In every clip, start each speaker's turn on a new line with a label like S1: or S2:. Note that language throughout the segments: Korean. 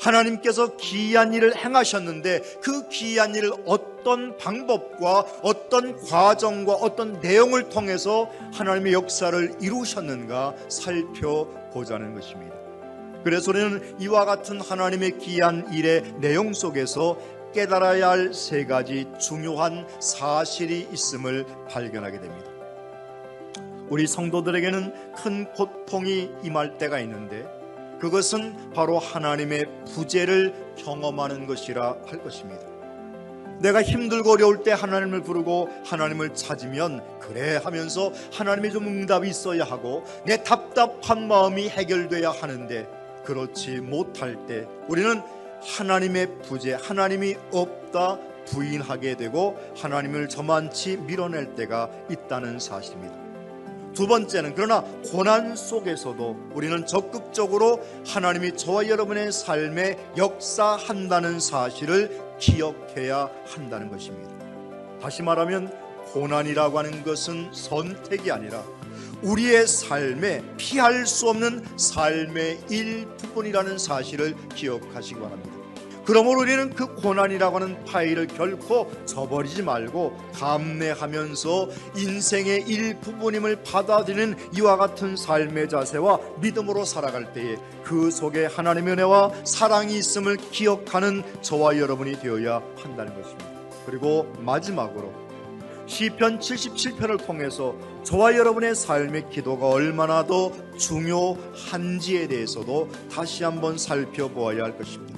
S1: 하나님께서 기이한 일을 행하셨는데 그 기이한 일을 어떤 방법과 어떤 과정과 어떤 내용을 통해서 하나님의 역사를 이루셨는가 살펴보자는 것입니다. 그래서 우리는 이와 같은 하나님의 기이한 일의 내용 속에서 깨달아야 할 세 가지 중요한 사실이 있음을 발견하게 됩니다. 우리 성도들에게는 큰 고통이 임할 때가 있는데 그것은 바로 하나님의 부재를 경험하는 것이라 할 것입니다. 내가 힘들고 어려울 때 하나님을 부르고 하나님을 찾으면 그래 하면서 하나님의 좀 응답이 있어야 하고 내 답답한 마음이 해결돼야 하는데 그렇지 못할 때 우리는 하나님의 부재, 하나님이 없다 부인하게 되고 하나님을 저만치 밀어낼 때가 있다는 사실입니다. 두 번째는 그러나 고난 속에서도 우리는 적극적으로 하나님이 저와 여러분의 삶에 역사한다는 사실을 기억해야 한다는 것입니다. 다시 말하면 고난이라고 하는 것은 선택이 아니라 우리의 삶에 피할 수 없는 삶의 일부분이라는 사실을 기억하시기 바랍니다. 그러므로 우리는 그 고난이라고 하는 파일을 결코 저버리지 말고 감내하면서 인생의 일부분임을 받아들이는 이와 같은 삶의 자세와 믿음으로 살아갈 때에 그 속에 하나님의 은혜와 사랑이 있음을 기억하는 저와 여러분이 되어야 한다는 것입니다. 그리고 마지막으로 시편 77편을 통해서 저와 여러분의 삶의 기도가 얼마나 더 중요한지에 대해서도 다시 한번 살펴보아야 할 것입니다.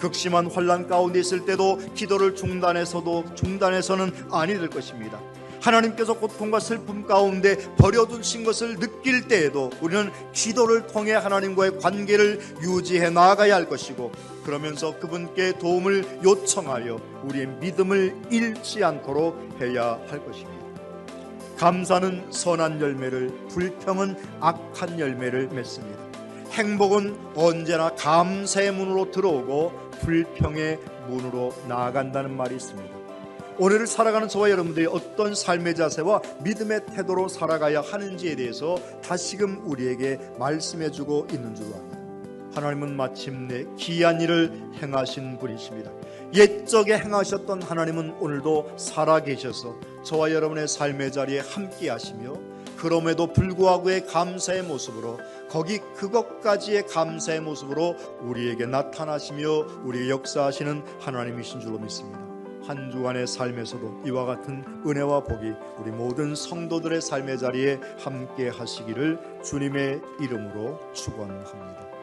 S1: 극심한 환란 가운데 있을 때도 기도를 중단해서도 중단해서는 아니 될 것입니다. 하나님께서 고통과 슬픔 가운데 버려두신 것을 느낄 때에도 우리는 기도를 통해 하나님과의 관계를 유지해 나아가야 할 것이고 그러면서 그분께 도움을 요청하여 우리의 믿음을 잃지 않도록 해야 할 것입니다. 감사는 선한 열매를 불평은 악한 열매를 맺습니다. 행복은 언제나 감사의 문으로 들어오고 불평의 문으로 나아간다는 말이 있습니다. 오늘을 살아가는 저와 여러분들이 어떤 삶의 자세와 믿음의 태도로 살아가야 하는지에 대해서 다시금 우리에게 말씀해 주고 있는 줄 압니다. 하나님은 마침내 기이한 일을 행하신 분이십니다. 옛적에 행하셨던 하나님은 오늘도 살아계셔서 저와 여러분의 삶의 자리에 함께 하시며 그럼에도 불구하고의 감사의 모습으로 거기 그것까지의 감사의 모습으로 우리에게 나타나시며 우리의 역사하시는 하나님이신 줄로 믿습니다. 한 주간의 삶에서도 이와 같은 은혜와 복이 우리 모든 성도들의 삶의 자리에 함께 하시기를 주님의 이름으로 축원합니다.